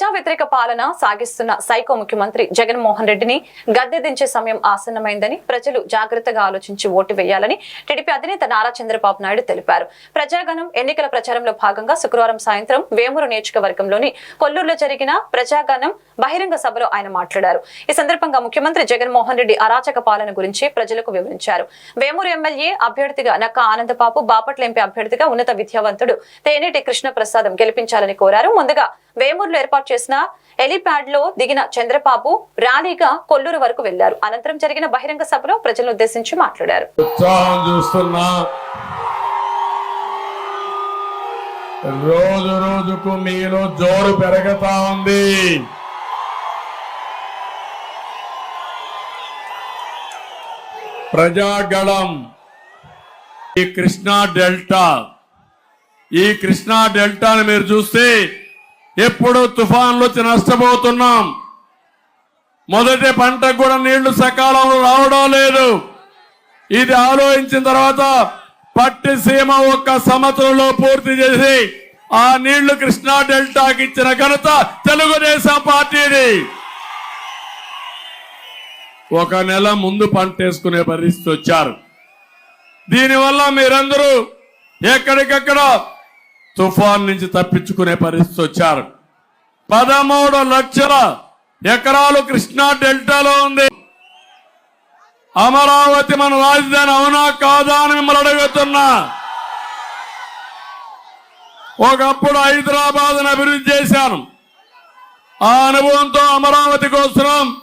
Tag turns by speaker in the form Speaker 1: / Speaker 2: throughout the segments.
Speaker 1: ప్రజా వ్యతిరేక పాలన సాగిస్తున్న సైకో ముఖ్యమంత్రి జగన్మోహన్ రెడ్డిని గద్దెదించే సమయం ఆసన్నమైందని ప్రజలు జాగ్రత్తగా ఆలోచించి ఓటు వేయాలని టీడీపీ అధినేత నారా చంద్రబాబు నాయుడు తెలిపారు. ప్రజాగణం ఎన్నికల ప్రచారంలో భాగంగా శుక్రవారం సాయంత్రం వేమూరు నియోజకవర్గంలోని కొల్లూరులో జరిగిన ప్రజాగణం బహిరంగ సభలో ఆయన మాట్లాడారు. ఈ సందర్భంగా ముఖ్యమంత్రి జగన్మోహన్ రెడ్డి అరాచక పాలన గురించి ప్రజలకు వివరించారు. వేమూరు ఎమ్మెల్యే అభ్యర్థిగా నక్క ఆనందబాబు బాపట్ల ఎంపీ అభ్యర్థిగా ఉన్నత విద్యావంతుడు తేనేటి కృష్ణ ప్రసాదం గెలిపించాలని కోరారు. ముందుగా వేమూరులో ఏర్పాటు చేసిన ఎలిప్యాడ్లో దిగిన చంద్రబాబు ర్యాలీగా కొల్లూరు వరకు వెళ్ళారు అనంతరం జరిగిన బహిరంగ సభలో ప్రజలను ఉద్దేశించి మాట్లాడారు.
Speaker 2: ఉత్సాహం చూస్తున్నా. రోజు రోజుకు మీలో జోరు పెరగతా ఉంది. ప్రజాగళం. ఈ కృష్ణా డెల్టా. ఈ కృష్ణా డెల్టాను మీరు చూస్తే ఎప్పుడు తుఫాన్లు వచ్చి నష్టపోతున్నాం. మొదటి పంటకు కూడా నీళ్ళు సకాలంలో రావడం లేదు. ఇది ఆలోచించిన తర్వాత పట్టి సీమ ఒక్క సంవత్సరంలో పూర్తి చేసి ఆ నీళ్ళు కృష్ణా డెల్టాకి ఇచ్చిన ఘనత తెలుగుదేశం పార్టీది. ఒక నెల ముందు పంట వేసుకునే పరిస్థితి వచ్చారు. దీనివల్ల మీరందరూ ఎక్కడికక్కడ తుఫాన్ నుంచి తప్పించుకునే పరిస్థితి వచ్చారు. పదమూడు లక్షల ఎకరాలు కృష్ణా డెల్టాలో ఉంది. అమరావతి మన రాజధాని అవునా కాదా అని మిమ్మల్ని అడుగుతున్నా. ఒకప్పుడు హైదరాబాద్ అభివృద్ధి చేశాను. ఆ అనుభవంతో అమరావతి కోసం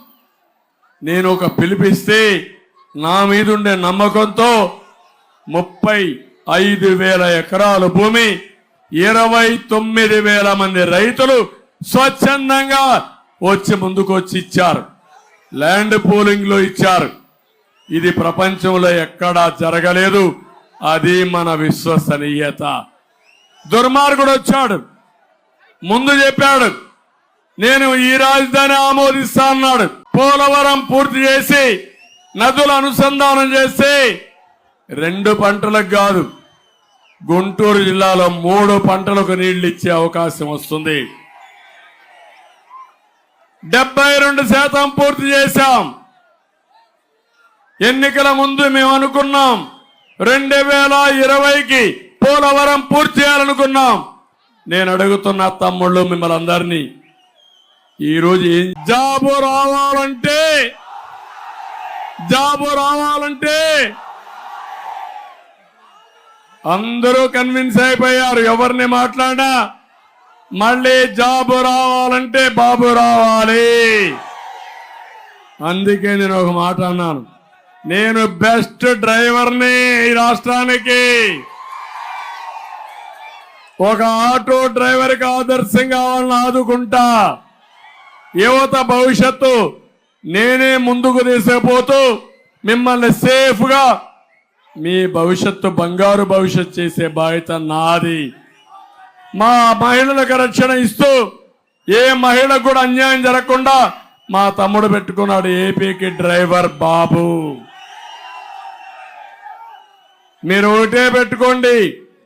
Speaker 2: నేను ఒక పిలిపిస్తే నా మీదుండే నమ్మకంతో ముప్పై ఐదు వేల ఎకరాల భూమి ఇరవై తొమ్మిది వేల మంది రైతులు స్వచ్ఛందంగా వచ్చి ముందుకు వచ్చి ఇచ్చారు. ల్యాండ్ పూలింగ్లో ఇచ్చారు. ఇది ప్రపంచంలో ఎక్కడా జరగలేదు. అది మన విశ్వసనీయత. దుర్మార్గుడు వచ్చాడు. ముందు చెప్పాడు నేను ఈ రాజధాని ఆమోదిస్తా అన్నాడు. పోలవరం పూర్తి చేసి నదులు అనుసంధానం చేసి రెండు పంటలకు కాదు గుంటూరు జిల్లాలో మూడు పంటలకు నీళ్ళు ఇచ్చే అవకాశం వస్తుంది. డెబ్బై రెండు శాతం పూర్తి చేశాం. ఎన్నికల ముందు మేము అనుకున్నాం రెండు వేల ఇరవైకి పోలవరం పూర్తి చేయాలనుకున్నాం. నేను అడుగుతున్న తమ్ముళ్ళు మిమ్మల్ని అందరినీ ఈరోజు జాబు రావాలంటే జాబు రావాలంటే అందరూ కన్విన్స్ అయిపోయారు. ఎవరిని మాట్లాడా మళ్ళీ జాబు రావాలంటే బాబు రావాలి. అందుకే నేను ఒక మాట అన్నాను. నేను బెస్ట్ డ్రైవర్ని ఈ రాష్ట్రానికి. ఒక ఆటో డ్రైవర్కి ఆదర్శంగా వాళ్ళని ఆదుకుంటా. యువత భవిష్యత్తు నేనే ముందుకు తీసుకుపోతూ మిమ్మల్ని సేఫ్గా మీ భవిష్యత్తు బంగారు భవిష్యత్ చేసే బాధ్యత నాది. మా మహిళలకు రక్షణ ఇస్తూ ఏ మహిళకు కూడా అన్యాయం జరగకుండా మా తమ్ముడు పెట్టుకున్నాడు ఏపీకి డ్రైవర్ బాబు. మీరు ఒకటే పెట్టుకోండి.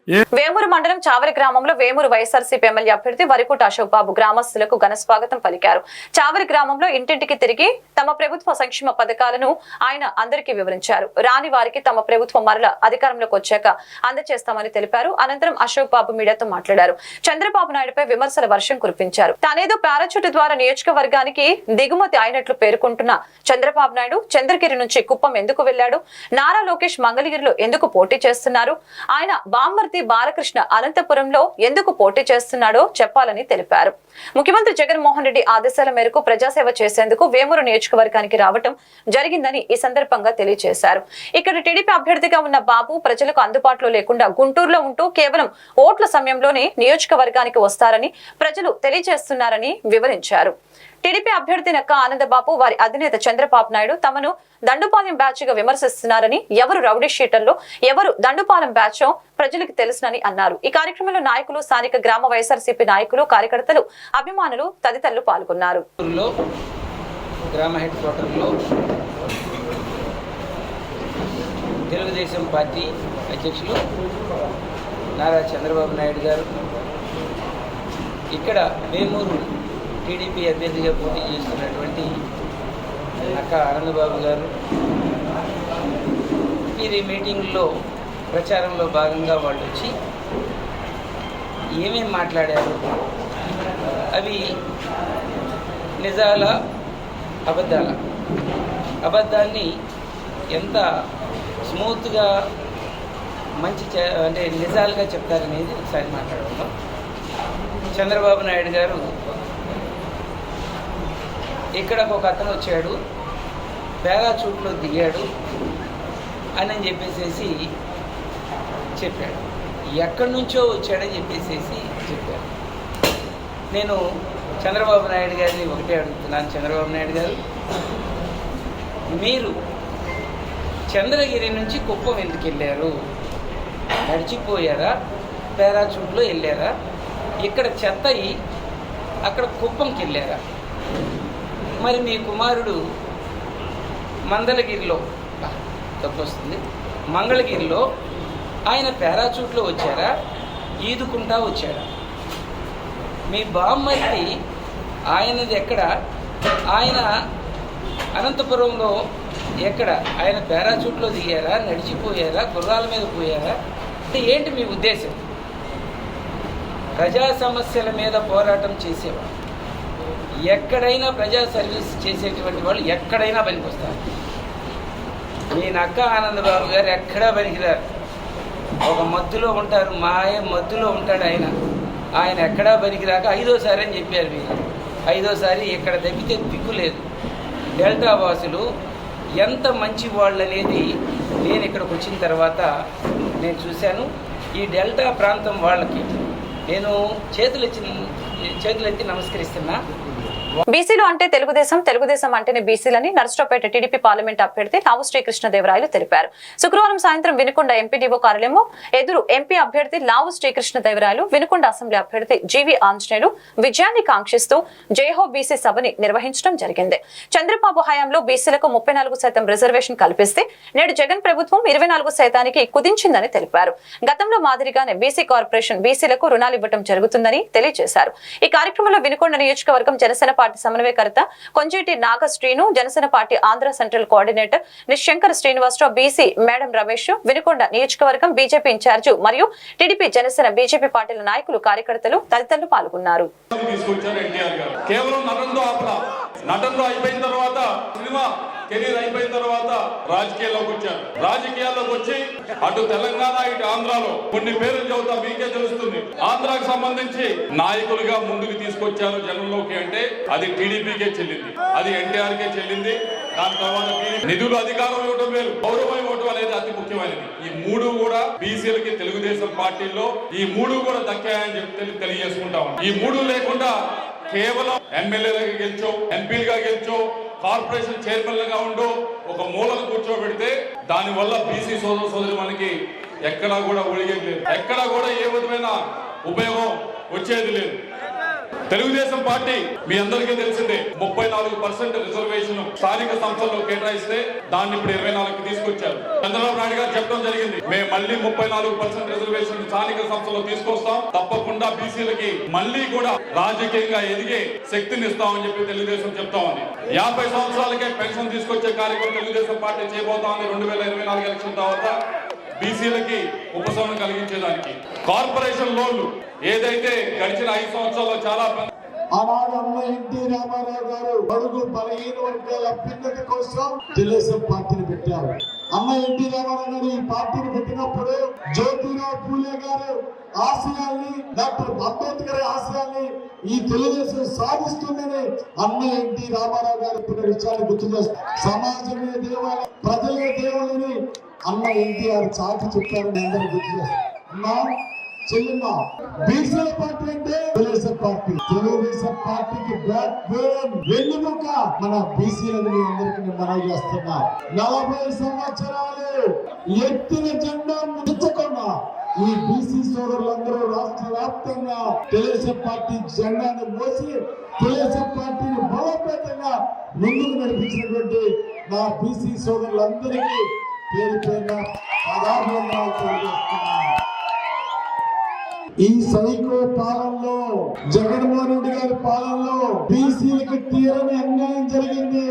Speaker 1: వేమూరు మండలం చావరి గ్రామంలో వేమూరు వైఎస్ఆర్సీపీ ఎమ్మెల్యే అభ్యర్థి వరికుట అశోక్ బాబు గ్రామస్తులకు ఘన స్వాగతం పలికారు. చావరి గ్రామంలో ఇంటింటికి తిరిగి తమ ప్రభుత్వ సంక్షేమ పథకాలను ఆయన అందరికీ వివరించారు. రాని వారికి తమ ప్రభుత్వం మరల అధికారంలోకి వచ్చాక అందజేస్తామని తెలిపారు. అనంతరం అశోక్ బాబు మీడియాతో మాట్లాడారు. చంద్రబాబు నాయుడుపై విమర్శల వర్షం కురిపించారు. తానేదో పారాచూట్ ద్వారా నియోజకవర్గానికి దిగుమతి అయినట్లు పేర్కొంటున్న చంద్రబాబు నాయుడు చంద్రగిరి నుంచి కుప్పం ఎందుకు వెళ్ళాడు నారా లోకేష్ మంగళగిరిలో ఎందుకు పోటీ చేస్తున్నారు? ఆయన బాంబర్ బామ్మర్తి బాలకృష్ణ అనంతపురంలో ఎందుకు పోటీ చేస్తున్నాడో చెప్పాలని తెలిపారు. ముఖ్యమంత్రి జగన్మోహన్ రెడ్డి ఆదేశాల మేరకు ప్రజాసేవ చేసేందుకు వేమూరు నియోజకవర్గానికి రావటం జరిగిందని ఈ సందర్భంగా తెలియజేశారు. ఇక్కడ టీడీపీ అభ్యర్థిగా ఉన్న బాబు ప్రజలకు అందుబాటులో లేకుండా గుంటూరులో ఉంటూ కేవలం ఓట్ల సమయంలోనే నియోజకవర్గానికి వస్తారని ప్రజలు తెలియజేస్తున్నారని వివరించారు. టీడీపీ అభ్యర్థి నక్క ఆనందబాబు వారి అధినేత చంద్రబాబు నాయుడు తమను దండుపాలెం బ్యాచ్గా విమర్శిస్తున్నారని ఎవరు రౌడీ షీటర్లో ఎవరు దండుపాలెం బ్యాచ్ ప్రజలకు తెలుసునని అన్నారు. ఈ కార్యక్రమంలో నాయకులు స్థానిక గ్రామ వైఎస్ఆర్సీపీ నాయకులు కార్యకర్తలు అభిమానులు తదితరులు పాల్గొన్నారు.
Speaker 3: గ్రామ హెడ్ క్వార్టర్లో తెలుగుదేశం పార్టీ అధ్యక్షులు నారా చంద్రబాబు నాయుడు గారు. ఇక్కడ వేమూరు టీడీపీ అభ్యర్థిగా పోటీ చేస్తున్నటువంటి అక్క ఆనందబాబు గారు. వీరి మీటింగ్లో ప్రచారంలో భాగంగా వాళ్ళు వచ్చి ఏమేం మాట్లాడారు? అవి నిజాల? అబద్ధాల? అబద్ధాన్ని ఎంత స్మూత్గా మంచి అంటే నిజాలుగా చెప్తారనేది ఒకసారి మాట్లాడుకుందాం. చంద్రబాబు నాయుడు గారు ఇక్కడకు ఒక అతను వచ్చాడు పారాచూట్లో దిగాడు అని చెప్పేసేసి చెప్పాడు. ఎక్కడి నుంచో వచ్చాడని చెప్పేసేసి చెప్పాడు. నేను చంద్రబాబు నాయుడు గారిని ఒకటే అడుగుతున్నాను చంద్రబాబు నాయుడు గారు. మీరు చంద్రగిరి నుంచి కుప్పం ఎందుకు వెళ్ళారు? నడిచిపోయారా? పారాచూట్లో వెళ్ళారా? ఇక్కడ చెత్త అక్కడ కుప్పంకి వెళ్ళారా? మరి మీ కుమారుడు మందలగిరిలో తప్పొస్తుంది తప్పు వస్తుంది మంగళగిరిలో ఆయన పారాచూట్లో వచ్చారా? ఈదుకుంటా వచ్చాడా మీ బామ్మర్తి ఆయనది ఎక్కడ? ఆయన అనంతపురంలో ఎక్కడ? ఆయన పారాచూట్లో దిగారా? నడిచిపోయారా? గుర్రాల మీద పోయారా? అంటే ఏంటి మీ ఉద్దేశం? ప్రజా సమస్యల మీద పోరాటం చేసేవాడు. ఎక్కడైనా ప్రజా సర్వీస్ చేసేటువంటి వాళ్ళు ఎక్కడైనా పనికొస్తారు. నేను అక్క ఆనందబాబు గారు ఎక్కడా పనికిరారు. ఒక మద్దులో ఉంటారు మాయ మద్దులో ఉంటాడు ఆయన. ఆయన ఎక్కడా పనికిరాక ఐదోసారి అని చెప్పారు మీరు ఐదోసారి ఇక్కడ తప్పితే దిక్కు లేదు. డెల్టా వాసులు ఎంత మంచి వాళ్ళు అనేది నేను ఇక్కడికి వచ్చిన తర్వాత నేను చూశాను. ఈ డెల్టా ప్రాంతం వాళ్ళకి నేను చేతులు ఎత్తి చేతులు ఎత్తి నమస్కరిస్తున్నా.
Speaker 1: బీసీలు అంటే తెలుగుదేశం తెలుగుదేశం అంటేనే బీసీలని. నర్సరావుపేట టీడీపీ పార్లమెంట్ అభ్యర్థి లావు శ్రీకృష్ణదేవరాయలు తెలిపారు. శుక్రవారం సాయంత్రం వినుకొండ ఎంపీడీఓ కార్యాలయంలో ఎదురు ఎంపీ అభ్యర్థి లావు శ్రీకృష్ణదేవరాయలు వినుకొండ అసెంబ్లీ అభ్యర్థి జీవి ఆంజనేయులు విజయాన్ని కాంక్షిస్తూ జయహో బీసీ సభని నిర్వహించడం జరిగింది. చంద్రబాబు హయాంలో బీసీలకు ముప్పై శాతం రిజర్వేషన్ కల్పిస్తే నేడు జగన్ ప్రభుత్వం ఇరవై శాతానికి కుదించిందని తెలిపారు. గతంలో మాదిరిగానే బీసీ కార్పొరేషన్ బీసీలకు రుణాలు ఇవ్వడం జరుగుతుందని తెలియజేశారు. ఈ కార్యక్రమంలో వినుకొండ నియోజకవర్గం జనసేన పార్టీ సమన్వయకర్త Konjeti Naga Srinu Janasena party Andhra central coordinator Nishankar Srinivasarao BC madam Ramesh Vinukonda నియోజకవర్గం బీజేపీ ఇన్ఛార్జు మరియు టీడీపీ జనసేన బీజేపీ పార్టీల నాయకులు కార్యకర్తలు తదితరులు పాల్గొన్నారు.
Speaker 4: నటనతో అయిపోయిన తర్వాత సినిమా కెరీర్ అయిపోయిన తర్వాత రాజకీయాల్లోకి వచ్చారు. రాజకీయాల్లోకి వచ్చి అటు తెలంగాణ ఇటు ఆంధ్రాలో కొన్ని పేర్లు చదువుతా మీకే తెలుస్తుంది. ఆంధ్రాకు సంబంధించి నాయకులుగా ముందుకు తీసుకొచ్చారు జనంలోకి అంటే అది టీడీపీకే చెల్లింది. అది ఎన్టీఆర్ కే చెల్లింది. దాని తర్వాత నిధులు అధికారం ఇవ్వడం వేరు. గౌరవం ఇవ్వడం అనేది అతి ముఖ్యమైనది. ఈ మూడు కూడా బీసీలకి తెలుగుదేశం పార్టీల్లో ఈ మూడు కూడా దక్కాయని చెప్పి తెలియజేసుకుంటాం తెలియజేసుకుంటా ఈ మూడు లేకుండా కేవలం ఎమ్మెల్యేలుగా గెలిచో ఎంపీలుగా గెలిచో కార్పొరేషన్ చైర్మన్లుగా ఉండు ఒక మూలకు కూర్చోబెడితే దాని వల్ల బీసీ సోదర సోదరి మనకి ఎక్కడా కూడా ఒడిగేది లేదు. ఎక్కడా కూడా ఏ విధమైన ఉపయోగం వచ్చేది లేదు. తెలుగుదేశం పార్టీ మీ అందరికీ తెలిసిందే ముప్పై నాలుగు పర్సెంట్ రిజర్వేషన్ స్థానిక సంస్థల్లో కేటాయిస్తే దాన్ని ఇప్పుడు ఇరవై నాలుగు తీసుకొచ్చారు. చంద్రబాబు నాయుడు గారు చెప్పడం జరిగింది మేము మళ్ళీ ముప్పై నాలుగు పర్సెంట్ రిజర్వేషన్ స్థానిక సంస్థలో తీసుకొస్తాం తప్పకుండా బీసీలకి మళ్ళీ కూడా రాజకీయంగా ఎదిగే శక్తిని ఇస్తామని చెప్పి తెలుగుదేశం చెప్తా ఉంది యాభై సంవత్సరాలకే పెన్షన్ తీసుకొచ్చే కార్యక్రమం తెలుగుదేశం పార్టీ చేయబోతామని రెండు వేల ఇరవై నాలుగు ఎలక్షన్ తర్వాత. బీసీలకి ఉపశమనం కలిగించేదానికి. కార్పొరేషన్ లోన్లు ఏదైతే గడిచిన ఐదు సంవత్సరాల్లో చాలా మంది
Speaker 5: ఆనాడు అన్న ఎన్టీ రామారావు గారు బడుగు బలహీన వర్గాల అభ్యున్నతి కోసం తెలుగుదేశం పార్టీని పెట్టారు. అన్న ఎన్టీ రామారావు గారు ఈ పార్టీని పెట్టినప్పుడు జ్యోతిరావు పూలే గారు ఆశయాల్ని డాక్టర్ అంబేద్కర్ ఆశయాల్ని ఈ తెలుగుదేశం సాధిస్తుందని అన్న ఎన్టీ రామారావు గారు ఇప్పుడు విషయాన్ని గుర్తు చేస్తారు. సమాజమే దేవాలయం ప్రజలే దేవులని అన్న ఎన్టీఆర్ చాటి చెప్పారని అందరూ గుర్తు చేస్తారు అన్నా చెల్లిమ్మ బీసీల పార్టీ అంటే తెలుగుదేశం పార్టీ. తెలుగుదేశం పార్టీకి బ్యాక్ బోన్ వెన్నుముక. మన బీసీలను మీ అందరికీ నేను మనవి చేస్తున్నా. నలభై సంవత్సరాలు ఎత్తిన జెండా ముంచకుండా ఈ బీసీ సోదరులందరూ రాష్ట్ర వ్యాప్తంగా తెలుగుదేశం పార్టీ జెండాను మోసి తెలుగుదేశం పార్టీని బలోపేతంగా ముందుకు నడిపించినటువంటి నా బీసీ సోదరులందరికీ పేరు పేరున పదాభివందనాలు తెలియజేస్తున్నాను ఈ సైకో పాలనలో జగన్మోహన్ రెడ్డి గారి పాలనలో బీసీలకు తీరని అన్యాయం జరిగింది.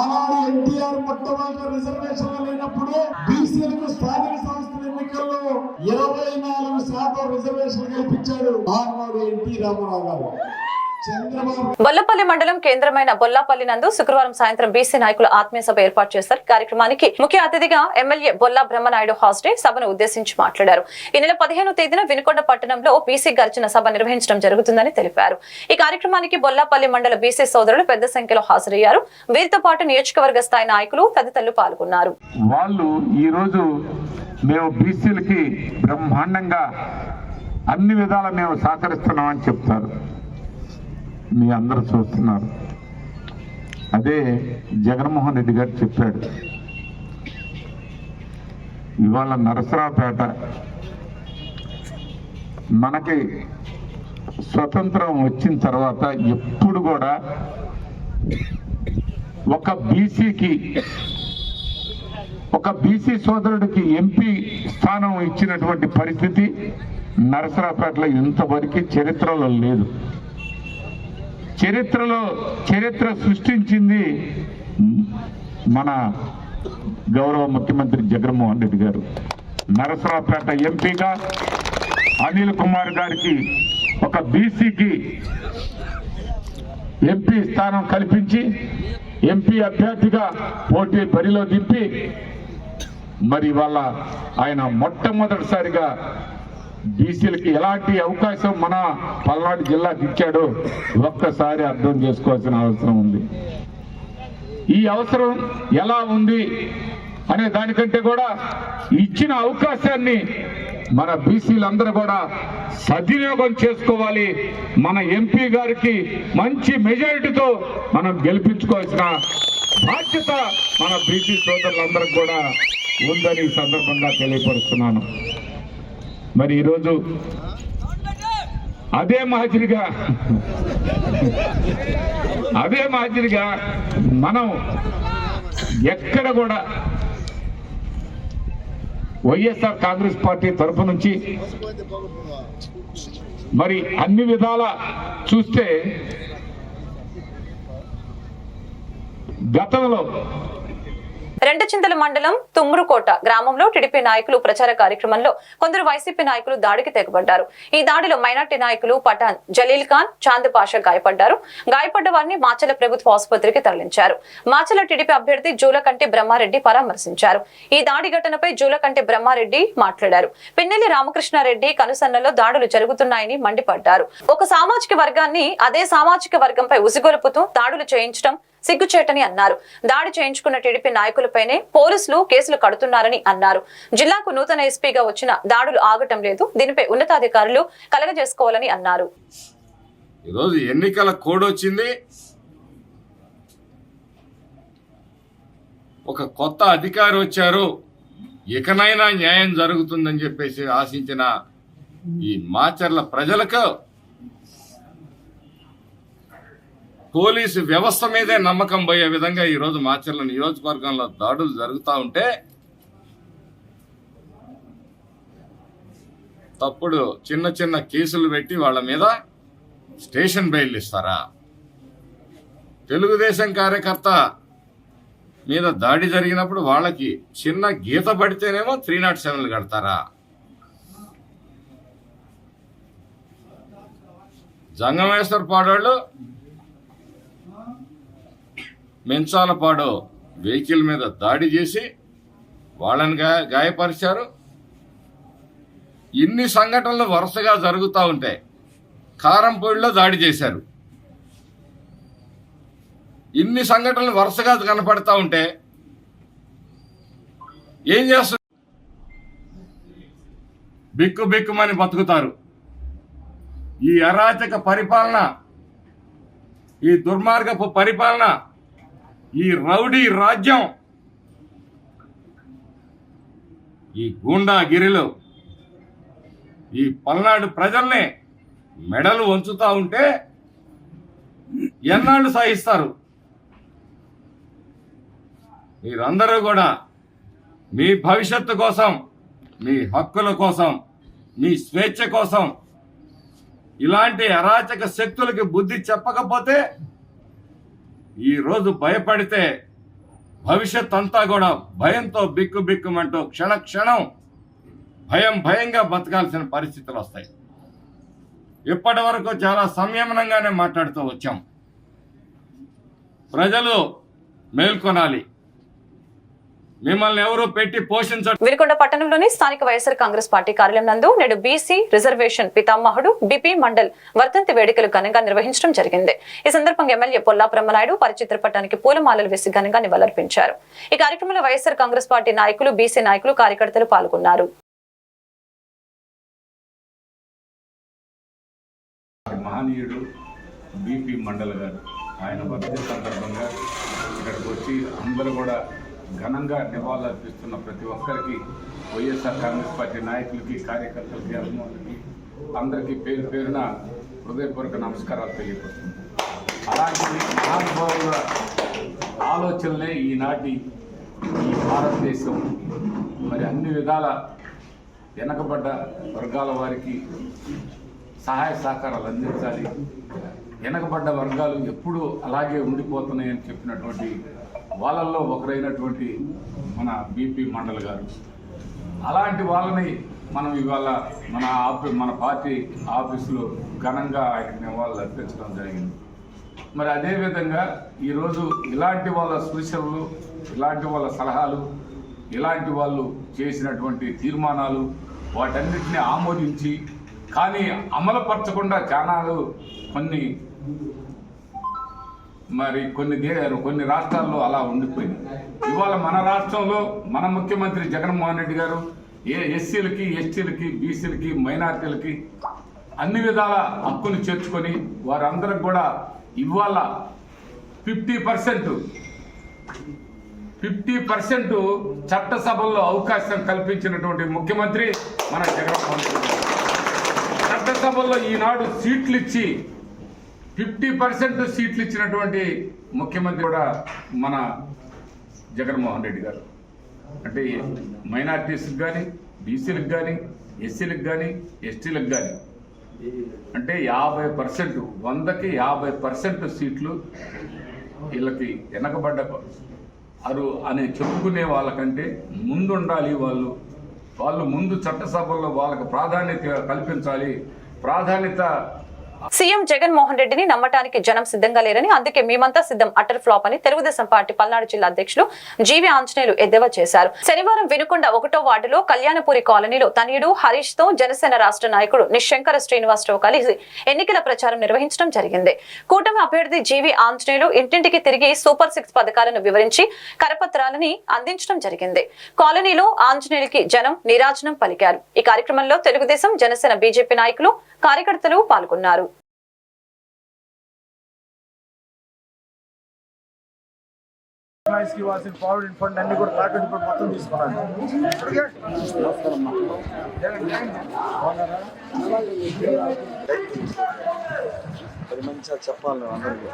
Speaker 5: ఆనాడు ఎన్టీఆర్ మొట్టమొదటి రిజర్వేషన్ లేనప్పుడు బీసీలకు స్థానిక సంస్థల ఎన్నికల్లో ఇరవై నాలుగు శాతం రిజర్వేషన్ కల్పించాడు. ఆనాడు ఎన్టీ రామారావు గారు.
Speaker 1: బొల్లపల్లి మండలం కేంద్రమైన బొల్లాపల్లి నందు శుక్రవారం సాయంత్రం బీసీ నాయకుల ఆత్మీయ సభ ఏర్పాటు చేశారు కార్యక్రమానికి ముఖ్య అతిథిగా ఎమ్మెల్యే బొల్లా బ్రహ్మనాయుడు హాజరై సభను ఉద్దేశించి మాట్లాడారు. ఈ నెల పదిహేను తేదీన వినుకొండ పట్టణంలో బీసీ గర్జన సభ నిర్వహించడం జరుగుతుందని తెలిపారు. ఈ కార్యక్రమానికి బొల్లాపల్లి మండల బీసీ సోదరులు పెద్ద సంఖ్యలో హాజరయ్యారు. వీరితో పాటు నియోజకవర్గ స్థాయి నాయకులు తదితరులు పాల్గొన్నారు.
Speaker 6: వాళ్ళు మేము బీసీలకి బ్రహ్మాండంగా అన్ని విధాల మేము సహకరిస్తున్నామని చెప్తారు. మీ అందరూ చూస్తున్నారు. అదే జగన్మోహన్ రెడ్డి గారు చెప్పాడు. ఇవాళ నరసరావుపేట మనకి స్వతంత్రం వచ్చిన తర్వాత ఎప్పుడు కూడా ఒక బీసీకి ఒక బీసీ సోదరుడికి ఎంపీ స్థానం ఇచ్చినటువంటి పరిస్థితి నరసరావుపేటలో ఇంతవరకు చరిత్రలో లేదు. చరిత్రలో చరిత్ర సృష్టించింది మన గౌరవ ముఖ్యమంత్రి జగన్మోహన్ రెడ్డి గారు. నరసరావుపేట ఎంపీగా అనిల్ కుమార్ గారికి ఒక బీసీకి ఎంపీ స్థానం కల్పించి ఎంపీ అభ్యర్థిగా పోటీ బరిలో దింపి మరి వాళ్ళ ఆయన మొట్టమొదటిసారిగా బీసీలకి ఎలాంటి అవకాశం మన పల్నాడు జిల్లాకి ఇచ్చాడో ఒక్కసారి అర్థం చేసుకోవాల్సిన అవసరం ఉంది. ఈ అవసరం ఎలా ఉంది అనే దానికంటే కూడా ఇచ్చిన అవకాశాన్ని మన బీసీలందరూ కూడా సద్వినియోగం చేసుకోవాలి. మన ఎంపీ గారికి మంచి మెజారిటీతో మనం గెలిపించుకోవాల్సిన బాధ్యత మన బీసీ సోదరులందరికీ కూడా ఉందని సందర్భంగా తెలియపరుస్తున్నాను. మరి ఈరోజు అదే మాదిరిగా అదే మాదిరిగా మనం ఎక్కడ కూడా వైఎస్ఆర్ కాంగ్రెస్ పార్టీ తరఫు నుంచి మరి అన్ని విధాల చూస్తే గతంలో
Speaker 1: రెండు చింతల మండలం తుమ్రుకోట గ్రామంలో టీడీపీ నాయకులు ప్రచార కార్యక్రమంలో కొందరు వైసీపీ నాయకులు దాడికి తెగబడ్డారు. ఈ దాడిలో మైనార్టీ నాయకులు పఠాన్ జలీల్ ఖాన్ చాంద్ పాషా గాయపడ్డారు. గాయపడ్డ వారిని మాచల ప్రభుత్వ ఆసుపత్రికి తరలించారు. మాచల టీడీపీ అభ్యర్థి జూలకంటి బ్రహ్మారెడ్డి పరామర్శించారు. ఈ దాడి ఘటనపై జూలకంటి బ్రహ్మారెడ్డి మాట్లాడారు. పిన్నెల్లి రామకృష్ణారెడ్డి కనుసన్నలో దాడులు జరుగుతున్నాయని మండిపడ్డారు. ఒక సామాజిక వర్గాన్ని అదే సామాజిక వర్గంపై ఉసిగొలుపుతూ దాడులు చేయించడం సిగ్గుచేటని అన్నారు. దాడి చేయించుకున్న టీడీపీ నాయకులపైనే పోలీసులు కేసులు కడుతున్నారని అన్నారు. జిల్లాకు నూతన ఎస్పీగా వచ్చిన దాడులు ఆగటం లేదు. దీనిపై ఉన్నతాధికారులు కలగజేసుకోవాలని అన్నారు.
Speaker 7: ఈరోజు ఎన్నికల కోడ్ వచ్చింది. ఒక కొత్త అధికారి వచ్చారు. ఇకనైనా న్యాయం జరుగుతుందని చెప్పేసి ఆశించిన ఈ మాచర్ల ప్రజలకు పోలీసు వ్యవస్థ మీదే నమ్మకం పోయే విధంగా ఈరోజు మాచర్ల నియోజకవర్గంలో దాడులు జరుగుతూ ఉంటే తప్పుడు చిన్న చిన్న కేసులు పెట్టి వాళ్ళ మీద స్టేషన్ బెయిల్ ఇస్తారా? తెలుగుదేశం కార్యకర్త మీద దాడి జరిగినప్పుడు వాళ్ళకి చిన్న గీత పడితేనేమో త్రీ నాట్ సెవెన్లు కడతారా? జంగమేశ్వర్ పాడోళ్ళు మెంచాలపాడు వెహికల్ మీద దాడి చేసి వాళ్ళని గా- గాయపరిచారు. ఇన్ని సంఘటనలు వరుసగా జరుగుతూ ఉంటాయి కారంపూడిలో దాడి చేశారు. ఇన్ని సంఘటనలు వరుసగా కనపడతా ఉంటే ఏం చేస్తారు బిక్కు బిక్కుమని బతుకుతారు. ఈ అరాచక పరిపాలన ఈ దుర్మార్గపు పరిపాలన ఈ రౌడీ రాజ్యం ఈ గూండాగిరిలో ఈ పల్నాడు ప్రజల్ని మెడలు వంచుతా ఉంటే ఎన్నాళ్ళు సాగిస్తారు? మీరందరూ కూడా మీ భవిష్యత్తు కోసం మీ హక్కుల కోసం మీ స్వేచ్ఛ కోసం ఇలాంటి అరాచక శక్తులకి బుద్ధి చెప్పకపోతే ఈరోజు భయపడితే భవిష్యత్ అంతా కూడా భయంతో బిక్కు బిక్కుమంటూ క్షణ క్షణం భయం భయంగా బతకాల్సిన పరిస్థితులు వస్తాయి. ఇప్పటి వరకు చాలా సంయమనంగానే మాట్లాడుతూ వచ్చాం. ప్రజలు మేల్కొనాలి. మిమ్మల్ని ఎవరు పెట్టి పోషించ
Speaker 1: వినుకొండ పట్టణంలోని స్థానిక వైఎస్ఆర్ కాంగ్రెస్ పార్టీ కార్యాలయం నందు నేడు బీసీ రిజర్వేషన్ పితామహుడు బిపి మండల్ వర్ధంతి వేడుకలు ఘనంగా నిర్వహించడం జరిగింది. ఈ సందర్భంగా ఎమ్మెల్యే పొల్లా బ్రహ్మనాయుడు పరిచిత్ర పట్టానికి పూలమాలలు వేసి ఘనంగా నివాళులర్పించారు. ఈ కార్యక్రమంలో వైఎస్ఆర్ కాంగ్రెస్ పార్టీ నాయకులు బీసీ నాయకులు కార్యకర్తలు పాల్గొన్నారు.
Speaker 8: మహనీయుడు బీపీ మండల్ గారు. ఆయన వర్ధి సందర్భంగా ఇక్కడికి వచ్చి అందరూ కూడా ఘనంగా నివాళులర్పిస్తున్న ప్రతి ఒక్కరికి వైఎస్ఆర్ కాంగ్రెస్ పార్టీ నాయకులకి కార్యకర్తలకి అభిమానులకి అందరికీ పేరు పేరున హృదయపూర్వక నమస్కారాలు తెలియపరుస్తుంది అలాంటి మహానుభావుల ఆలోచనలే ఈనాటి ఈ భారతదేశం. మరి అన్ని విధాల వెనకబడ్డ వర్గాల వారికి సహాయ సహకారాలు అందించాలి. వెనకబడ్డ వర్గాలు ఎప్పుడూ అలాగే ఉండిపోతున్నాయని చెప్పినటువంటి వాళ్ళల్లో ఒకరైనటువంటి మన బీపీ మండల్ గారు. అలాంటి వాళ్ళని మనం ఇవాళ మన ఆఫీ మన పార్టీ ఆఫీసులో ఘనంగా ఆయనకి నివాళులు అర్పించడం జరిగింది. మరి అదేవిధంగా ఈరోజు ఇలాంటి వాళ్ళ సూచనలు ఇలాంటి వాళ్ళ సలహాలు ఇలాంటి వాళ్ళు చేసినటువంటి తీర్మానాలు వాటన్నిటిని ఆమోదించి కానీ అమలుపరచకుండా చానాలు కొన్ని మరి కొన్ని కొన్ని రాష్ట్రాల్లో అలా ఉండిపోయింది. ఇవాళ మన రాష్ట్రంలో మన ముఖ్యమంత్రి జగన్మోహన్ రెడ్డి గారు ఏ ఎస్సీలకి ఎస్టీలకి బీసీలకి మైనార్టీలకి అన్ని విధాల హక్కును చేర్చుకొని వారందరికి కూడా ఇవాళ ఫిఫ్టీ పర్సెంట్ ఫిఫ్టీ పర్సెంట్ చట్టసభల్లో అవకాశం కల్పించినటువంటి ముఖ్యమంత్రి మన జగన్మోహన్ రెడ్డి చట్టసభల్లో ఈనాడు సీట్లు ఇచ్చి ఫిఫ్టీ పర్సెంట్ సీట్లు ఇచ్చినటువంటి ముఖ్యమంత్రి కూడా మన జగన్మోహన్ రెడ్డి గారు. అంటే మైనార్టీస్కి కానీ బీసీలకు కానీ ఎస్సీలకు కానీ ఎస్టీలకు కానీ అంటే యాభై పర్సెంట్ వందకి యాభై పర్సెంట్ సీట్లు వీళ్ళకి వెనకబడ్డ అరు అని చెప్పుకునే వాళ్ళకంటే ముందుండాలి వాళ్ళు. వాళ్ళు ముందు చట్టసభల్లో వాళ్ళకు ప్రాధాన్యత కల్పించాలి. ప్రాధాన్యత
Speaker 1: సీఎం జగన్మోహన్ రెడ్డిని నమ్మటానికి జనం సిద్ధంగా లేరని అందుకే మేమంతా సిద్ధం అటర్ ఫ్లాప్ అని తెలుగుదేశం పార్టీ పల్నాడు జిల్లా అధ్యక్షులు జీవి ఆంజనేయులు ఎద్దేవా చేశారు. శనివారం వినుకొండ ఒకటో వార్డులో కళ్యాణపురి కాలనీలో తనయుడు హరీష్తో జనసేన రాష్ట్ర నాయకుడు నిశంకర శ్రీనివాసరావు కలిసి ఎన్నికల ప్రచారం నిర్వహించడం జరిగింది. కూటమి అభ్యర్థి జీవి ఆంజనేయులు ఇంటింటికి తిరిగి సూపర్ సిక్స్ పథకాలను వివరించి కరపత్రాలని అందించడం జరిగింది. కాలనీలో ఆంజనేయులకి జనం నీరాజనం పలికారు. ఈ కార్యక్రమంలో తెలుగుదేశం జనసేన బీజేపీ నాయకులు కార్యకర్తలు పాల్గొన్నారు.
Speaker 9: ఎంప్లాయీస్కి ఇవ్వాల్సిన ప్రావిడెంట్ ఫండ్ అన్ని కూడా తాకట్టు ఇప్పుడు మొత్తం తీసుకున్నాను. పది మంచిగా చెప్పాలి నువ్వు అందరికీ.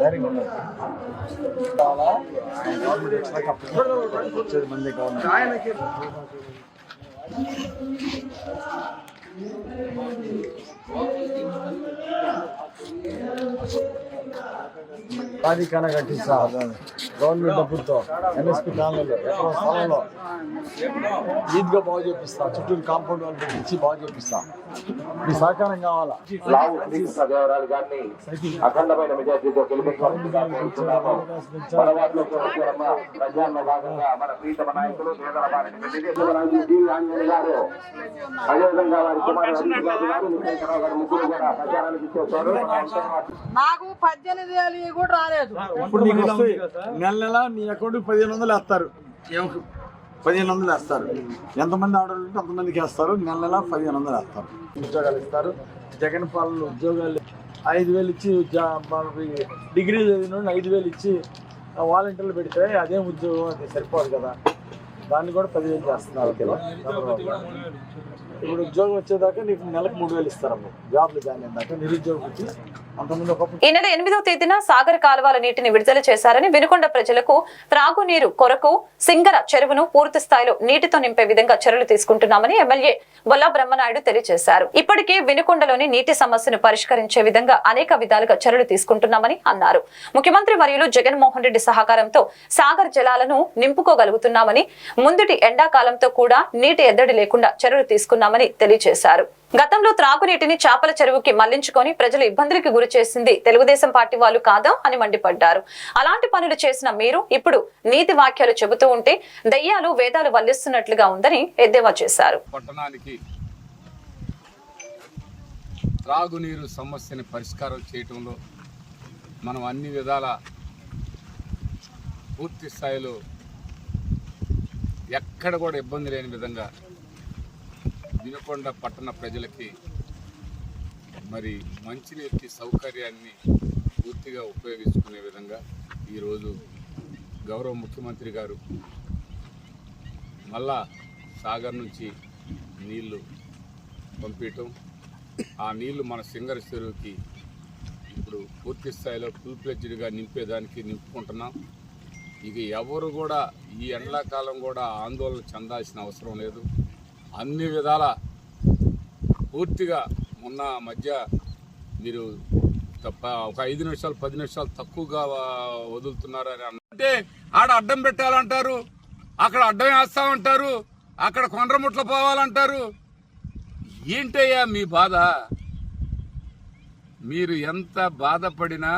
Speaker 9: ధైర్యంగా ఉండాలి. చాలా గవర్నమెంట్ వచ్చినాక అప్పుడు వచ్చేది మంది గవర్నమెంట్ అది కనగట్టి సార్ గవర్నమెంట్ డబ్బులతో ఎంఎస్పీ కాలనీలో ఎక్కడో స్థలంలో ఈద్గా బాగు చేపిస్తా. చుట్టూరు కాంపౌండ్ వాళ్ళు ఇచ్చి బాగు చేపిస్తా. మీ సహకారం కావాలా?
Speaker 10: అఖండమైన మెజార్టీతో మన ప్రీతమ నాయకులు అదేవిధంగా వారి
Speaker 11: నాకు పద్దెనిమిది వేలు కూడా రాలేదు.
Speaker 9: ఇప్పుడు నీకు వస్తాయి నెల నెల నీ అకౌంట్ పదిహేను వందలు వేస్తారు. పదిహేను వందలు వేస్తారు. ఎంతమంది ఆర్డర్లు ఉంటే అంతమందికి వేస్తారు. నెల నెల పదిహేను వందలు వేస్తారు. ఉద్యోగాలు ఇస్తారు. జగన్ పాలన ఉద్యోగాలు ఐదు వేలు ఇచ్చి డిగ్రీ చదివిన ఐదు వేలు ఇచ్చి ఆ వాలంటీర్లు పెడితే అదేం ఉద్యోగం అది సరిపోదు కదా. దాన్ని కూడా పదివేలు చేస్తున్నారు కదా. ఇప్పుడు ఉద్యోగం వచ్చేదాకా నీకు నెలకు మూడు వేలు ఇస్తారమ్మ. జాబ్లు జాయిన్ అయ్యాక నిరుద్యోగం వచ్చి
Speaker 1: ఈ నెల ఎనిమిదో తేదీన సాగర్ కాలువల నీటిని విడుదల చేశారని వినుకొండ ప్రజలకు త్రాగునీరు కొరకు సింగర చెరువును పూర్తి స్థాయిలో నీటితో నింపే విధంగా చర్యలు తీసుకుంటున్నామని ఎమ్మెల్యే బొల్లా బ్రహ్మనాయుడు తెలియజేశారు. ఇప్పటికే వినుకొండలోని నీటి సమస్యను పరిష్కరించే విధంగా అనేక విధాలుగా చర్యలు తీసుకుంటున్నామని అన్నారు. ముఖ్యమంత్రి వర్యులు జగన్మోహన్ రెడ్డి సహకారంతో సాగర్ జలాలను నింపుకోగలుగుతున్నామని ముందుటి ఎండాకాలంతో కూడా నీటి ఎద్దడి లేకుండా చర్యలు తీసుకున్నామని తెలియజేశారు. గతంలో త్రాగునీటిని చేపల చెరువుకి మళ్ళించుకొని ప్రజలు ఇబ్బందులకు గురి చేసింది తెలుగుదేశం పార్టీ వాళ్ళు కాదా అని మండిపడ్డారు. అలాంటి పనులు చేసిన మీరు ఇప్పుడు నీతి వాక్యాలు చెబుతూ ఉంటే దయ్యాలు వేదాలు వల్లిస్తున్నట్లుగా ఉందని ఎద్దేవా చేశారు.
Speaker 8: పట్టణానికి త్రాగునీరు సమస్యని పరిష్కారం చేయటంలో మనం అన్ని విధాల పూర్తి స్థాయిలో ఎక్కడ కూడా ఇబ్బంది లేని విధంగా దినకొండ పట్టణ ప్రజలకి మరి మంచినీటి సౌకర్యాన్ని పూర్తిగా ఉపయోగించుకునే విధంగా ఈరోజు గౌరవ ముఖ్యమంత్రి గారు మళ్ళా సాగర్ నుంచి నీళ్ళు పంపించటం ఆ నీళ్ళు మన సింగర్ చెరువుకి ఇప్పుడు పూర్తి స్థాయిలో ఫుల్ ఫ్లెడ్జ్డ్గా నింపేదానికి నింపుకుంటున్నాం. ఇక ఎవరు కూడా ఈ ఎండాకాలం కూడా ఆందోళన చెందాల్సిన అవసరం లేదు. అన్ని విధాల పూర్తిగా మొన్న మధ్య మీరు తప్ప ఒక ఐదు నిమిషాలు పది నిమిషాలు తక్కువగా వదులుతున్నారని అన్న- అంటే ఆడ అడ్డం పెట్టాలంటారు అక్కడ అడ్డం వేస్తామంటారు అక్కడ కొండ్రముట్లు పోవాలంటారు. ఏంటయ్యా మీ బాధ? మీరు ఎంత బాధపడినా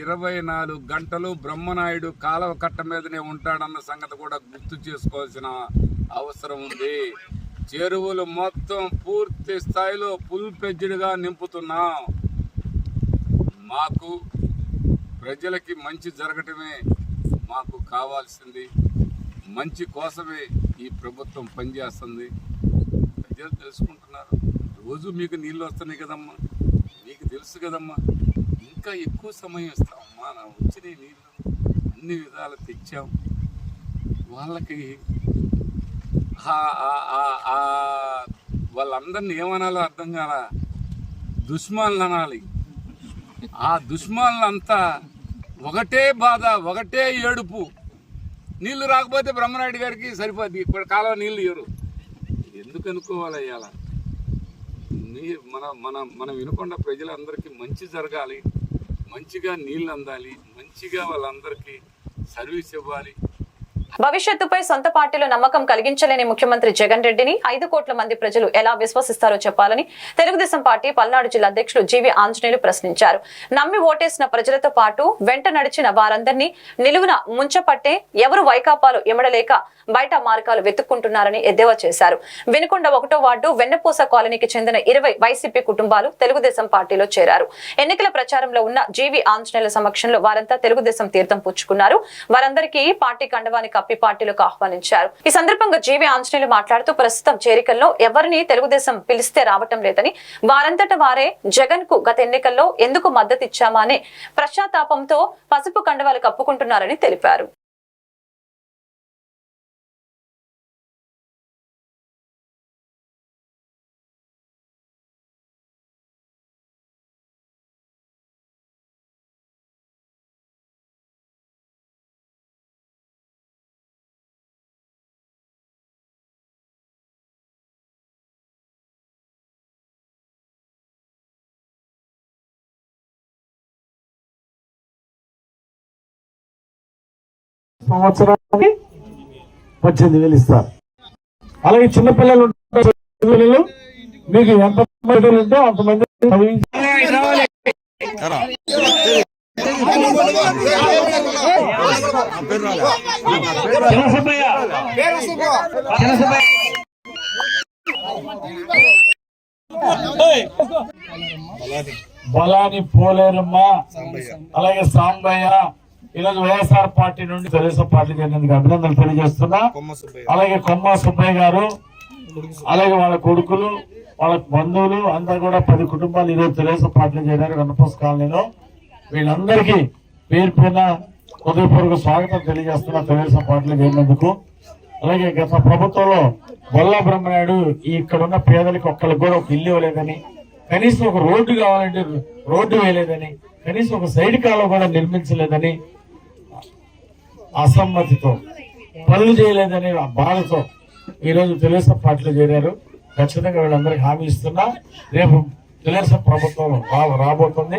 Speaker 8: ఇరవై నాలుగు గంటలు బ్రహ్మనాయుడు కాలవ కట్ట మీదనే ఉంటాడన్న సంగతి కూడా గుర్తు చేసుకోవాల్సిన అవసరం ఉంది. చెరువులు మొత్తం పూర్తి స్థాయిలో ఫుల్ పెజ్డ్గా నింపుతున్నాం. మాకు ప్రజలకి మంచి జరగటమే మాకు కావాల్సింది. మంచి కోసమే ఈ ప్రభుత్వం పనిచేస్తుంది. ప్రజలు తెలుసుకుంటున్నారు. రోజు మీకు నీళ్ళు వస్తున్నాయి కదమ్మా. మీకు తెలుసు కదమ్మా. ఇంకా ఎక్కువ సమయం ఇస్తామమ్మా నా వచ్చిన నీళ్ళు అన్ని విధాలు తెచ్చాం. వాళ్ళకి వాళ్ళందరినీ ఏమనాలో అర్థం కాల? దుష్మాన్లు అనాలి. ఆ దుష్మాన్లంతా ఒకటే బాధ ఒకటే ఏడుపు. నీళ్ళు రాకపోతే బ్రహ్మనాయుడు గారికి సరిపోద్ది. ఇప్పుడు కాలువ నీళ్ళు ఇవ్వరు ఎందుకు అనుకోవాలి నీ మన మన మనం వినకొండ ప్రజలందరికీ మంచి జరగాలి. మంచిగా నీళ్ళు అందాలి. మంచిగా వాళ్ళందరికీ సర్వీస్ ఇవ్వాలి.
Speaker 1: భవిష్యత్తుపై సొంత పార్టీలో నమ్మకం కలిగించలేని ముఖ్యమంత్రి జగన్ రెడ్డిని ఐదు కోట్ల మంది ప్రజలు ఎలా విశ్వసిస్తారో చెప్పాలని తెలుగుదేశం పార్టీ పల్నాడు జిల్లా అధ్యక్షులు జీవి ఆంజనేయులు ప్రశ్నించారు. నమ్మి ఓటేసిన ప్రజలతో పాటు వెంట నడిచిన వారందరినీ నిలువున ముంచపట్టే ఎవరు వైకాపాలు ఎమడలేక బయట మార్గాలు వెతుక్కుంటున్నారని ఎద్దేవా చేశారు. వినుకొండ ఒకటో వార్డు వెన్నపూస కాలనీకి చెందిన ఇరవై వైసీపీ కుటుంబాలు తెలుగుదేశం పార్టీలో చేరారు. ఎన్నికల ప్రచారంలో ఉన్న జీవి ఆంజనేయుల సమక్షంలో వారంతా తెలుగుదేశం తీర్థం పుచ్చుకున్నారు. వారందరికీ పార్టీ కండవానికి కప్పి పార్టీలకు ఆహ్వానించారు. ఈ సందర్భంగా జీవి ఆంజనేయులు మాట్లాడుతూ ప్రస్తుతం చేరికల్లో ఎవరిని తెలుగుదేశం పిలిస్తే రావటం లేదని వారంతట వారే జగన్కు గత ఎన్నికల్లో ఎందుకు మద్దతు ఇచ్చామా అనే ప్రశ్నాతాపంతో పసుపు కండవాలు కప్పుకుంటున్నారని తెలిపారు.
Speaker 5: సంవత్సరానికి పద్దెనిమిది వేలు ఇస్తారు. అలాగే చిన్నపిల్లలు పిల్లలు మీకు ఎంత మంది ఉంటే అంతమంది బలాని పోలేరమ్మ. అలాగే సాంబయ్య ఈరోజు వైఎస్ఆర్ పార్టీ నుండి తెలుగుదేశం పార్టీ చేరినందుకు అభినందనలు తెలియజేస్తున్నా. అలాగే కొమ్మ సుబ్బయ్య గారు అలాగే వాళ్ళ కొడుకులు వాళ్ళ బంధువులు అందరు కూడా పది కుటుంబాలు ఈరోజు తెలుగుదేశం పార్టీలో చేరారు. గణపస్ కాలనీలో వీళ్ళందరికీ పేరు పైన హృదయపూర్వక స్వాగతం తెలియజేస్తున్నా తెలుగుదేశం పార్టీలో చేరినందుకు. అలాగే గత ప్రభుత్వంలో బొల్లా బ్రహ్మనాయుడు ఇక్కడ ఉన్న పేదలకు ఒక్కరికి కూడా ఒక ఇల్లు ఇవ్వలేదని
Speaker 12: కనీసం ఒక రోడ్డు కావాలంటే రోడ్డు వేయలేదని కనీసం ఒక సైడ్ కాలువ కూడా నిర్మించలేదని అసమ్మతితో పనులు చేయలేదనే బాధతో ఈరోజు తెలుగుదేశం పార్టీలో చేరారు. ఖచ్చితంగా వీళ్ళందరికీ హామీ ఇస్తున్నా. రేపు తెలుగుదేశం ప్రభుత్వం రాబోతుంది.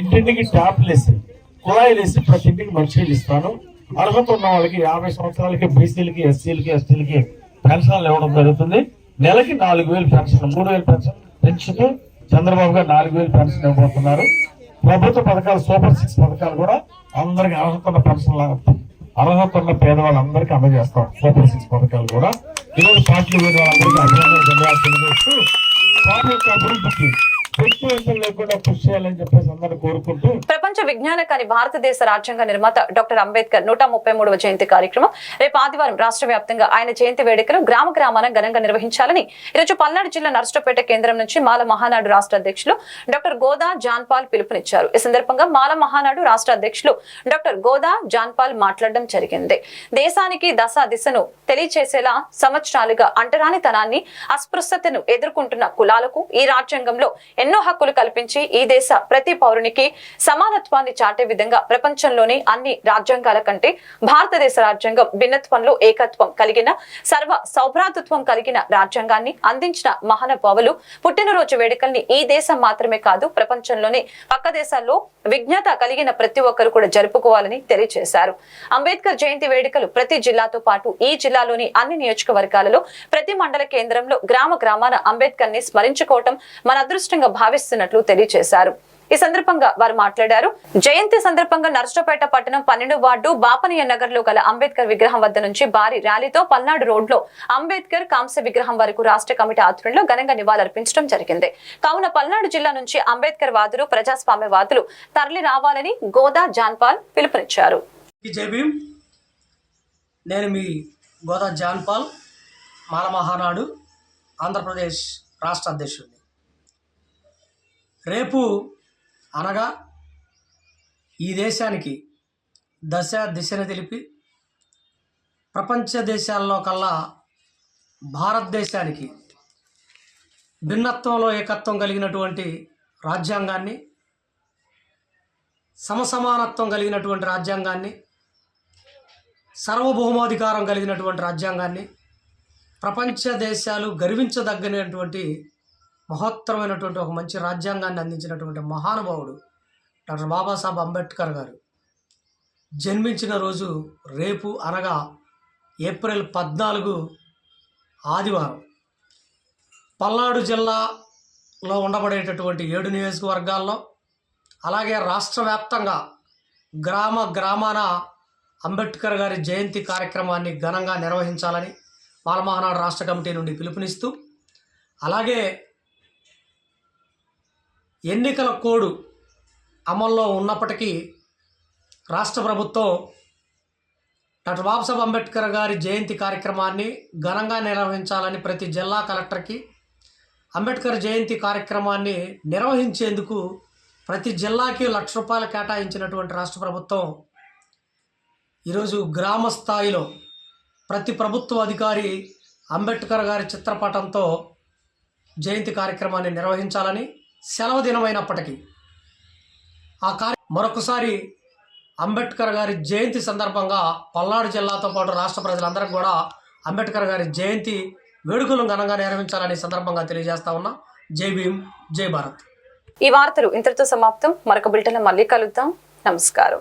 Speaker 12: ఇంటింటికి ట్యాప్లు వేసి కుళాయిలు వేసి ప్రతి ఇంటికి మంచినీళ్ళు ఇస్తాను. అర్హత ఉన్న వాళ్ళకి యాభై సంవత్సరాలకి బీసీలకి ఎస్సీలకి ఎస్టీలకి పెన్షన్లు ఇవ్వడం జరుగుతుంది. నెలకి నాలుగు వేలు పెన్షన్ మూడు వేలు పెన్షన్ పెంచుతూ చంద్రబాబు గారు నాలుగు వేలు పెన్షన్ ఇవ్వబోతున్నారు. ప్రభుత్వ పథకాలు సూపర్ సిక్స్ పథకాలు కూడా అందరికి అర్హత ఉన్న పెన్షన్ అర్హత ఉన్న పేదవాళ్ళందరికీ అందజేస్తాం. సూపర్ సిక్స్ పథకాలు కూడా. ఈరోజు పార్టీలు వేరే వాళ్ళందరికీ అభినందనలు ధన్యవాదాలు తెలియజేస్తూ పార్టీ యొక్క అభివృద్ధికి
Speaker 1: ప్రపంచ విజ్ఞాన కానీ భారతదేశ రాజ్యాంగ నిర్మాత డాక్టర్ అంబేద్కర్ నూట ముప్పై మూడవ జయంతి కార్యక్రమం రేపు ఆదివారం రాష్ట్ర వ్యాప్తంగా ఆయన జయంతి వేడుకలు గ్రామ గ్రామాన ఘనంగా నిర్వహించాలని ఈరోజు పల్నాడు జిల్లా నర్సపేట కేంద్రం నుంచి మాల మహానాడు రాష్ట్ర అధ్యక్షులు డాక్టర్ గోదా జాన్పాల్ పిలుపునిచ్చారు. ఈ సందర్భంగా మాల మహానాడు రాష్ట్ర అధ్యక్షులు డాక్టర్ గోదా జాన్పాల్ మాట్లాడడం జరిగింది. దేశానికి దశ దిశను తెలియచేసేలా సంవత్సరాలుగా అంటరానితనాన్ని అస్పృశ్యతను ఎదుర్కొంటున్న కులాలకు ఈ రాజ్యాంగంలో ఎన్నో హక్కులు కల్పించి ఈ దేశ ప్రతి పౌరునికి సమానత్వాన్ని చాటే విధంగా ప్రపంచంలోని అన్ని రాజ్యాంగాల కంటే భారతదేశ రాజ్యాంగం భిన్నత్వంలో ఏకత్వం కలిగిన సర్వ సౌభ్రాతృత్వం కలిగిన రాజ్యాంగాన్ని అందించిన మహానుభావులు పుట్టినరోజు వేడుకల్ని ఈ దేశం మాత్రమే కాదు ప్రపంచంలోని పక్క దేశాల్లో విజ్ఞత కలిగిన ప్రతి ఒక్కరు కూడా జరుపుకోవాలని తెలియజేశారు అంబేద్కర్ జయంతి వేడుకలు ప్రతి జిల్లాతో పాటు ఈ జిల్లాలోని అన్ని నియోజకవర్గాలలో ప్రతి మండల కేంద్రంలో గ్రామ గ్రామాన అంబేద్కర్ని స్మరించుకోవటం మన అదృష్టంగా భావిస్తున్నట్లు తెలియజేశారు. ఈ సందర్భంగా వారు మాట్లాడారు. జయంతి సందర్భంగా నర్సపేట పట్టణం పన్నెండు వార్డు బాపనీయ నగర్లో గల అంబేద్కర్ విగ్రహం వద్ద నుంచి భారీ ర్యాలీతో పల్నాడు రోడ్లో అంబేద్కర్ కాంస్య విగ్రహం వరకు రాష్ట్ర కమిటీ ఆధ్వర్యంలో ఘనంగా నివాళులర్పించడం జరిగింది. కావున పల్నాడు జిల్లా నుంచి అంబేద్కర్ వాదులు ప్రజాస్వామ్య వాదులు తరలి రావాలని గోదా జాన్పాల్ పిలుపునిచ్చారు.
Speaker 13: నేను మీ గోదా జాన్పాల్ మాల మహానాడు ఆంధ్రప్రదేశ్ రాష్ట్ర అధ్యక్షుడిని. రేపు అనగా ఈ దేశానికి దశ దిశను తెలిపి ప్రపంచ దేశాల్లో కల్లా భారతదేశానికి భిన్నత్వంలో ఏకత్వం కలిగినటువంటి రాజ్యాంగాన్ని సమసమానత్వం కలిగినటువంటి రాజ్యాంగాన్ని సార్వభౌమాధికారం కలిగినటువంటి రాజ్యాంగాన్ని ప్రపంచ దేశాలు గర్వించదగినటువంటి మహోత్తరమైనటువంటి ఒక మంచి రాజ్యాంగాన్ని అందించినటువంటి మహానుభావుడు డాక్టర్ బాబాసాహెబ్ అంబేద్కర్ గారు. జన్మించిన రోజు రేపు అనగా ఏప్రిల్ పద్నాలుగు ఆదివారం. పల్నాడు జిల్లాలో ఉండబడేటటువంటి ఏడు నియోజకవర్గాల్లో అలాగే రాష్ట్ర వ్యాప్తంగా గ్రామ గ్రామాన అంబేద్కర్ గారి జయంతి కార్యక్రమాన్ని ఘనంగా నిర్వహించాలని పాలమహానాడు రాష్ట్ర కమిటీ నుండి పిలుపునిస్తూ అలాగే ఎన్నికల కోడ్ అమల్లో ఉన్నప్పటికీ రాష్ట్ర ప్రభుత్వం డాక్టర్ బాబాసాహెబ్ అంబేద్కర్ గారి జయంతి కార్యక్రమాన్ని ఘనంగా నిర్వహించాలని ప్రతి జిల్లా కలెక్టర్కి అంబేద్కర్ జయంతి కార్యక్రమాన్ని నిర్వహించేందుకు ప్రతి జిల్లాకి లక్ష రూపాయలు కేటాయించినటువంటి రాష్ట్ర ప్రభుత్వం ఈరోజు గ్రామ స్థాయిలో ప్రతి ప్రభుత్వ అధికారి అంబేద్కర్ గారి చిత్రపటంతో జయంతి కార్యక్రమాన్ని నిర్వహించాలని సెలవు దినమైనప్పటికీ ఆ కార్య మరొకసారి అంబేద్కర్ గారి జయంతి సందర్భంగా పల్నాడు జిల్లాతో పాటు రాష్ట్ర ప్రజలందరికీ కూడా అంబేద్కర్ గారి జయంతి వేడుకలను ఘనంగా నిర్వహించాలని సందర్భంగా తెలియజేస్తా ఉన్నా. జై భీమ్ జై భారత్.
Speaker 1: ఈ వార్తలు ఇంతటితో సమాప్తం. మరొక బిల్టన్ మళ్ళీ కలుద్దాం. నమస్కారం.